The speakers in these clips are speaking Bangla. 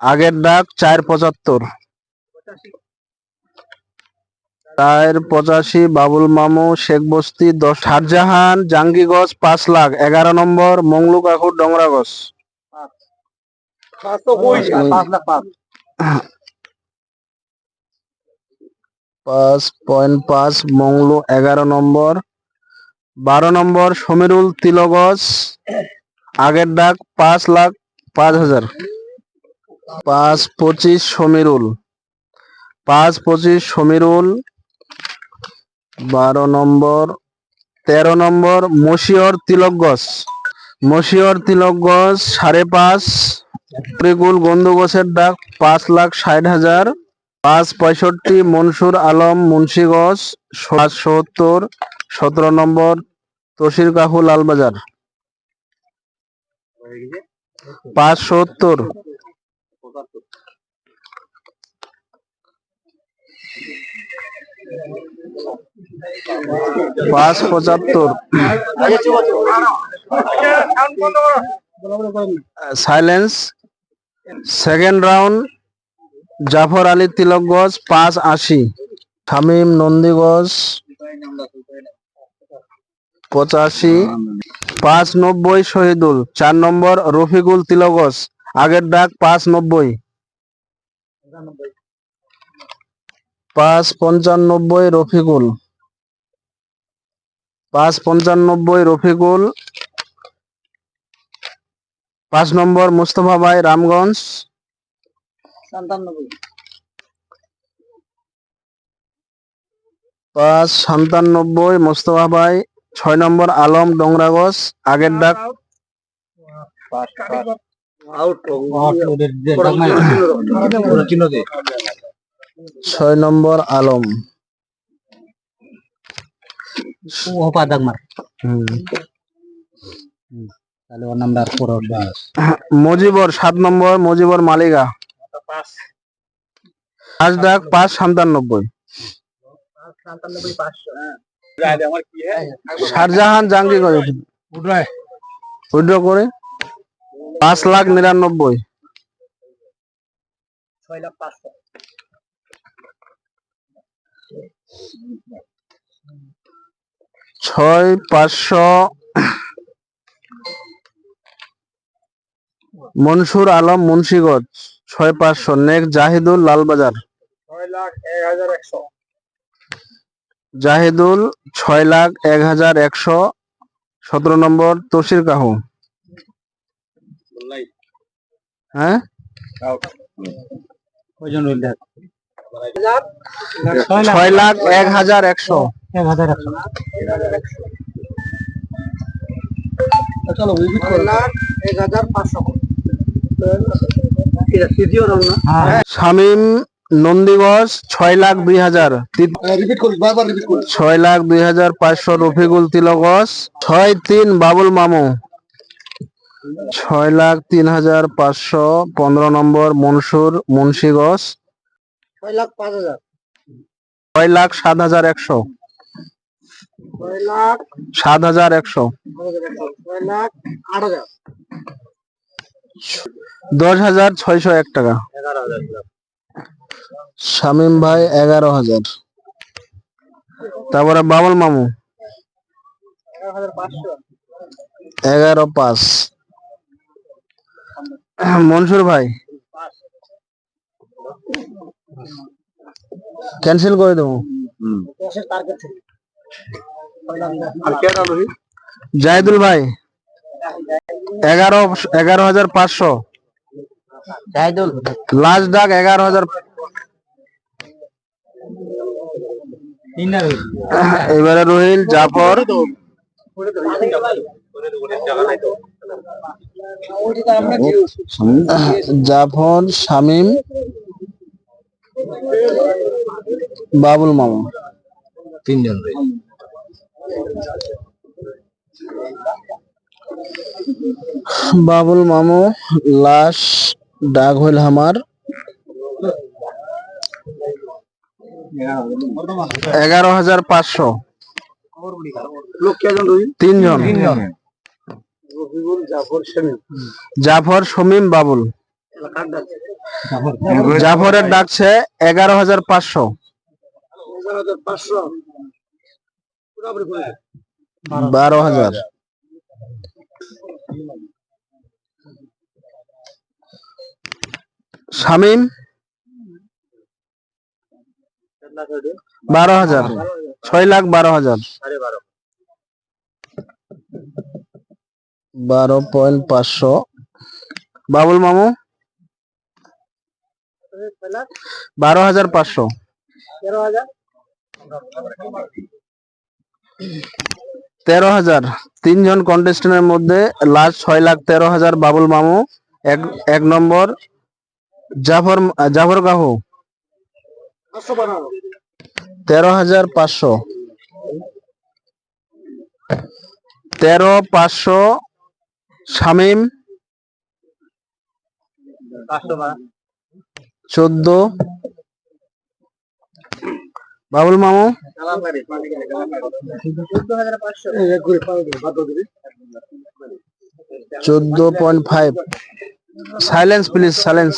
আগের ডাক চার পঁচাত্তর। চার পঁচাশি বাবুল মামু শেখ বস্তি দশ শাহজাহান জাঙ্গিগঞ্জ পাঁচ লাখ। এগারো নম্বর মংলু কাকুর ডংরাগঞ্জ পাঁচ পয়েন্ট পাঁচ মংলু এগারো নম্বর। বারো নম্বর সমীরুল তিলগজ। আগের ডাক পাঁচ লাখ পাঁচ হাজার। পাঁচ পঁচিশ সমীরুল। পাঁচ পঁচিশ সমীরুল, বারো নম্বর, তেরো নম্বর, মশিয়র তিলকগজ মশিয়র তিলকগজ সাড়ে পাঁচ। ত্রিকুল গন্ধগোছের ডাক পাঁচ লাখ ষাট হাজার। পাঁচ পঁয়ষট্টি মনসুর আলম মুন্সিগঞ্জ পাঁচ সত্তর। সতেরো নম্বর, তসির কাহু লালবাজার। পাঁচ সত্তর। পাঁচ পঁচাত্তর। Silence second round Jafar Ali Tilak Tilakganj পাঁচ আশি। শামীম নন্দীগঞ্জ পঁচাশি। পাঁচ নব্বই শহীদুল, চার নম্বর রফিকুল তিলকগঞ্জ আগের ডাক পাঁচ নব্বই। পাঁচ পঞ্চানব্বই রফিকুল পাঁচ পঞ্চানব্বই রফিকুল পাঁচ নম্বর মুস্তফা ভাই রামগঞ্জ পাঁচ সাতানব্বই মোস্তফা ভাই ছয় নম্বর আলম ডোংরাগজ আগের ডাক ছয় নম্বর আলম। মজিবর সাত নম্বর মজিবর মালিকা পাঁচ ডাক পাঁচ সাতানব্বই। শাহজাহান জাঙ্গি করে উইড্র করে পাঁচ লাখ নিরানব্বই। ছয় লাখ পাঁচশো। মনসুর আলম মুন্সিগঞ্জ ছয় পাঁচশো। নেক্সট জাহিদুল লালবাজার। জাহিদুল ছয় লাখ এক হাজার একশো। সতেরো নম্বর তসির কাহু। হ্যাঁ? ছয় লাখ এক হাজার একশো। শামীম নন্দীগঞ্জ ছয় লাখ দুই হাজার। ছয় লাখ দুই হাজার পাঁচশো রফিকুল তিলগজ ছয় তিন বাবুল মামু। ছয় লাখ তিন হাজার পাঁচশো পনেরো নম্বর মনসুর মুন্সিগঞ্জ ছয় লাখ পাঁচ হাজার? ছয় লাখ সাত হাজার একশো। ছয় লাখ? সাত হাজার একশো। ছয় লাখ আট হাজার। দশ হাজার ছয়শো এক টাকা। শামীম ভাই এগারো হাজার। তারপরে বাবুল মামু। এগারো পাঁচ। মনসুর ভাই। ক্যান্সেল করে দেবো। জাহিদুল ভাই এগারো এগারো হাজার পাঁচশো। জাহিদুল। লাস্ট ডাক এগারো হাজার এবারে রহিল জাফর। জাফর শামীম বাবুল মামা। তিনজন বাবুল মামু লাশ ডাক হইল আমার এগারো হাজার পাঁচশো। তিনজন। জাফর শমীম বাবুল। জাফরের ডাকছে এগারো হাজার পাঁচশো। বারো হাজার। শামিম। বারো হাজার। ছয় লাখ বারো হাজার। বারো পয়েন্ট পাঁচশো। বাবুল মামু? বারো তেরো হাজার। তিনজন কন্টেস্টেন্টের মধ্যে লাস্ট ছয় লাখ তেরো হাজার বাবুল মামু, এক এক নম্বর জাফর জাফর কাহু। তেরো হাজার পাঁচশো। তেরো পাঁচশো শামিম। চোদ্দ। বাবুল মামু? চোদ্দ point five silence please silence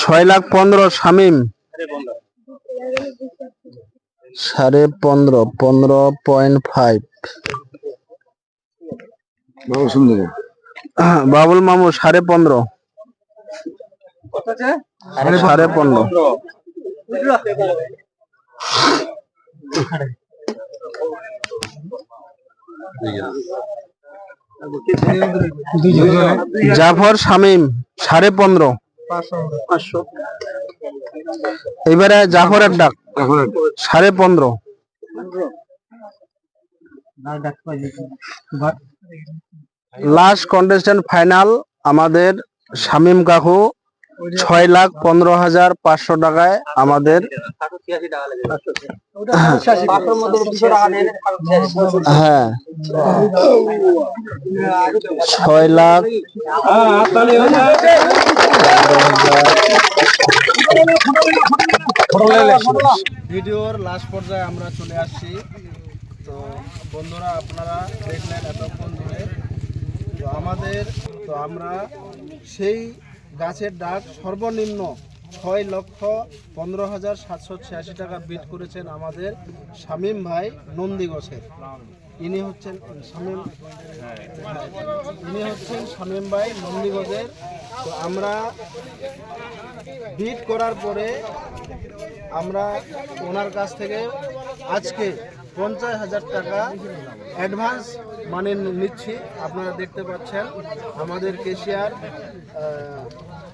ছয় লাখ পনেরো, শামিম। সাড়ে পনেরো পনেরো পয়েন্ট ফাইভ সুন্দর বাবুল মামু সাড়ে পনেরো। সাড়ে পনেরো। জাফর শামিম সাড়ে পনেরো। এবারে জাফরের ডাক। সাড়ে পনেরো। লাস্ট কন্টেস্ট্যান্ট ফাইনাল আমাদের শামিম কাকু ছয় লাখ পনেরো হাজার পাঁচশো টাকায় আমাদের হ্যাঁ। ছয় লাখ ভিডিওর লাস্ট পর্যায়ে আমরা চলে আসছি। তো বন্ধুরা আপনারা দেখলেন এতক্ষণ ধরে তো আমাদের, তো আমরা সেই গাছের ডাক সর্বনিম্ন ছয় লক্ষ পনেরো হাজার সাতশো ছিয়াশি টাকা বিট করেছেন আমাদের শামীম ভাই নন্দীগছের ইনি হচ্ছেন শামীম, ইনি হচ্ছেন শামীম ভাই নন্দীগছের তো আমরা বিট করার পরে আমরা ওনার কাছ থেকে আজকে পঞ্চাশ হাজার টাকা অ্যাডভান্স মানে নিচ্ছি। আপনারা দেখতে পাচ্ছেন আমাদের কেশিয়ার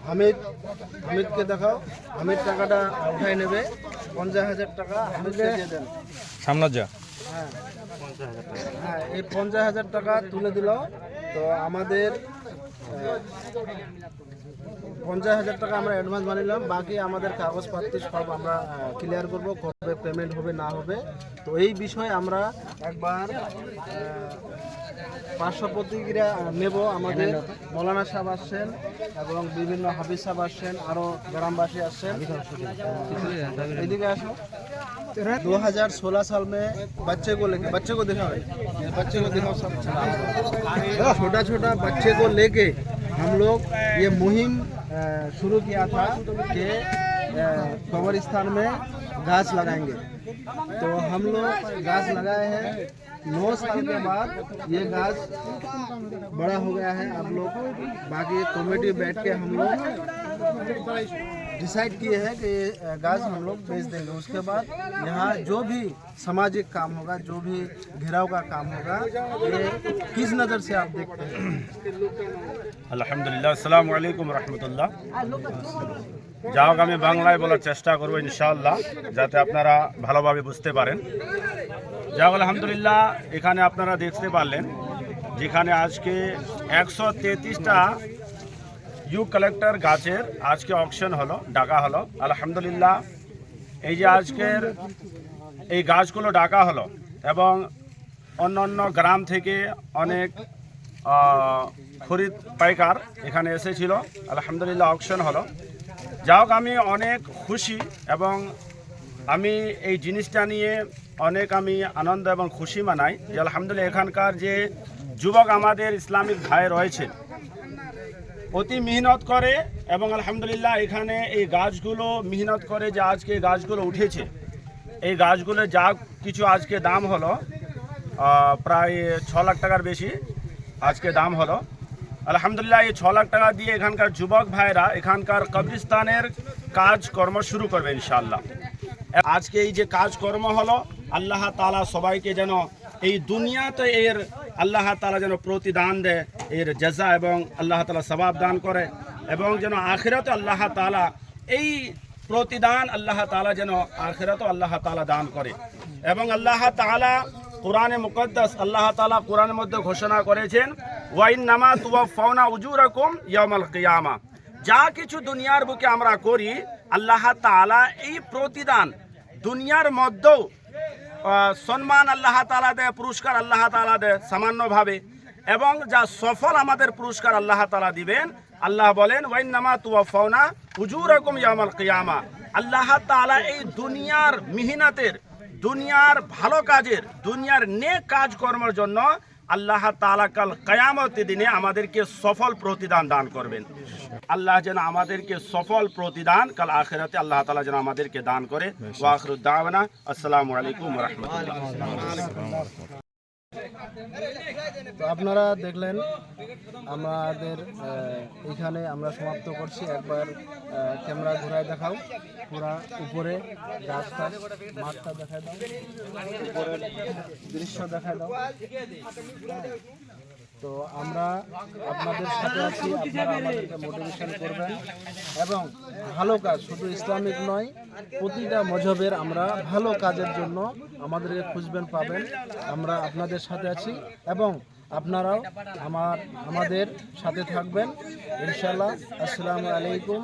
হামিদ হামিদকে দেখাও। হামিদ টাকাটা উঠাই নেবে। পঞ্চাশ হাজার টাকা হামিদকে দিয়ে দেন। সামনে যা। হ্যাঁ। হ্যাঁ এই পঞ্চাশ হাজার টাকা তুলে দিল তো আমাদের পঞ্চাশ হাজার টাকা আমরা অ্যাডভান্স বানিলাম বাকি আমাদের কাগজপত্র সব আমরা ক্লিয়ার করব কবে পেমেন্ট হবে না হবে তো এই বিষয়ে আমরা একবার পাঁচশো প্রতিক্রিয়া নেব আমাদের মৌলানা সাহেব আসছেন এবং বিভিন্ন হাফিজ সাহেব আসছেন আরও গ্রামবাসী আসছেন এদিকে আসো दो हजार सोलह साल में बच्चे को लेके बच्चे को दिखाओ ये बच्चे को दिखाओ सब छोटा छोटा बच्चे को लेके हम लोग ये मुहिम अ, शुरू किया था कि कब्रिस्तान में घास लगाएँगे। तो हम लोग घास लगाए हैं। नौ साल के बाद ये घास बड़ा हो गया है। आप लोग बाकी कमेटी बैठ के हम लोग डिसाइड किए हैं कि ये घास हम लोग बेच देंगे उसके बाद यहाँ जो भी सामाजिक काम होगा जो भी घेराव का काम होगा ये किस नज़र से आप देखते हैं আলহামদুলিল্লাহ আসসালামু আলাইকুম রহমতুল্লাহ যা হোক আমি বাংলায় বলার চেষ্টা করবো ইনশাআল্লাহ যাতে আপনারা ভালোভাবে বুঝতে পারেন যা হোক আলহামদুলিল্লাহ এখানে আপনারা দেখতে পারলেন যেখানে আজকে একশো তেত্রিশটা ইউ কালেক্টর গাছের আজকে অকশন হলো, ডাকা হলো। আলহামদুলিল্লাহ, এই যে আজকের এই গাছগুলো ডাকা হলো এবং অন্য অন্য গ্রাম থেকে অনেক খরিদ পাইকার এখানে এসেছিল। আলহামদুলিল্লাহ অকশন হলো। যা হোক, আমি অনেক খুশি এবং আমি এই জিনিসটা নিয়ে অনেক আমি আনন্দ এবং খুশি মানাই যে আলহামদুলিল্লাহ, এখানকার যে যুবক আমাদের ইসলামিক ভাই রয়েছে অতি মেহনত করে এবং আলহামদুলিল্লাহ এখানে এই গাছগুলো মেহনত করে যে আজকে গাছগুলো উঠেছে। এই গাছগুলো যা কিছু আজকে দাম হলো প্রায় ছ লাখ টাকার বেশি আজকে দাম হলো। আলহামদুলিল্লাহ এই ছ লাখ টাকা দিয়ে এখানকার যুবক ভাইরা এখানকার কবরিস্তানের কাজ কর্ম শুরু করবে ইনশাল্লাহ আজকে এই যে কাজকর্ম হলো, আল্লাহ তালা সবাইকে যেন এই দুনিয়াতে এর আল্লাহ তালা যেন প্রতিদান দেয় এর জাজা এবং আল্লাহ তালা সবাব দান করে এবং যেন আখিরাতে আল্লাহ তালা এই প্রতিদান আল্লাহ তালা যেন আখিরাতে আল্লাহ তালা দান করে। এবং আল্লাহ তালা কোরআনে মুকদ্দাস আল্লাহ তালা কোরআনের মধ্যে ঘোষণা করেছেন ওয়াইন নামা তুয়া ফৌনা উজুরকম ইয়ামাল কিয়ামা। যা কিছু দুনিয়ার বুকে আমরা করি, আল্লাহ তাআলা এই প্রতিদান দুনিয়ার মধ্যেও সম্মান আল্লাহ তালা দেয়, পুরস্কার আল্লাহ তালা দেয় সামান্যভাবে। এবং যা সফল আমাদের পুরস্কার আল্লাহ তালা দিবেন, আল্লাহ বলেন ওয়াইনামা তুয়া ফৌনা রকম ইয়ামাল কিয়ামা। আল্লাহ তালা এই দুনিয়ার মিহিনাতের, দুনিয়ার ভালো কাজের, দুনিয়ার নেক কাজকর্মের জন্য আল্লাহ তাআলা কাল কয়ামত দিনে আমাদেরকে সফল প্রতিদান দান করবেন। আল্লাহ যেন আমাদেরকে সফল প্রতিদান কাল আখেরাতে আল্লাহ তালা যেন আমাদেরকে দান করে। ওয়াখরুদ্দাওয়ানা আসসালামু আলাইকুম রাহমাতুল্লাহ। তো আপনারা দেখলেন, আমাদের এখানে আমরা সমাপ্ত করছি। একবার ক্যামেরা ঘুরায় দেখাও। পুরা উপরে গাছটা, মাঠটা দেখায় দাও। উপরের দৃশ্য দেখায় দাও। তো আমরা আপনাদের সাথে আছি, আপনারা আমাদেরকে মোটিভেশন করবেন। এবং ভালো কাজ, শুধু ইসলামিক নয়, প্রতিটা মজহবের আমরা ভালো কাজের জন্য আমাদেরকে খুঁজবেন, পাবেন। আমরা আপনাদের সাথে আছি এবং আপনারাও আমার, আমাদের সাথে থাকবেন। ইনশাল্লাহ আসসালামু আলাইকুম।